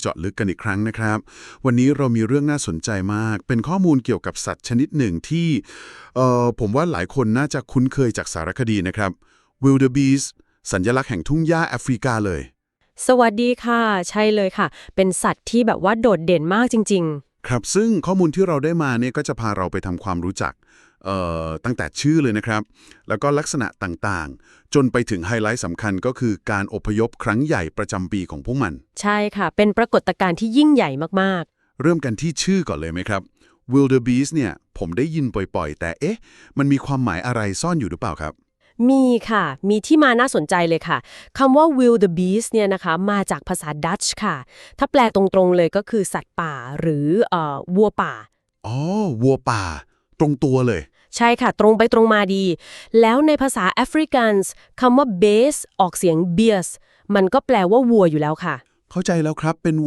เจาะลึกกันอีกครั้งนะครับ วันนี้เรามีเรื่องน่าสนใจมาก เป็นข้อมูลเกี่ยวกับสัตว์ชนิดหนึ่งที่เอ่อผมว่าหลายคนน่าจะคุ้นเคยจากสารคดีนะครับ wildebeest สัญลักษณ์แห่งทุ่งหญ้าแอฟริกาเลย สวัสดีค่ะ ใช่เลยค่ะ เป็นสัตว์ที่แบบว่าโดดเด่นมากจริงครับซึ่งข้อมูลที่เราได้มาเนี่ยก็จะพาเราไปทำความรู้จักเอ่อ ตั้งแต่ชื่อเลยนะครับ แล้วก็ลักษณะต่างๆ จนไปถึงไฮไลท์สำคัญก็คือการอพยพครั้งใหญ่ประจำปีของพวกมันๆใช่ค่ะ เป็นปรากฏการณ์ที่ยิ่งใหญ่มากเริ่มกันที่ชื่อก่อนเลยไหมครับ wildebeest เนี่ย ผมได้ยินปล่อยๆ แต่เอ๊ะ มันมีความหมายอะไรซ่อนอยู่หรือเปล่าครับๆมีค่ะ มีที่มาน่าสนใจเลยค่ะคำว่า wildebeest เนี่ยนะคะ มาจากภาษาดัตช์ค่ะ ถ้าแปลตรงๆเลยก็คือสัตว์ป่าหรือเอ่อวัวป่า อ๋อ วัวป่า ตรงตัวเลย ใช่ค่ะ ตรงไปตรงมาดี แล้วในภาษาแอฟริกันส์คำว่า base ออกเสียง bears มันก็แปลว่าวัวอยู่แล้วค่ะ เข้าใจแล้วครับเป็น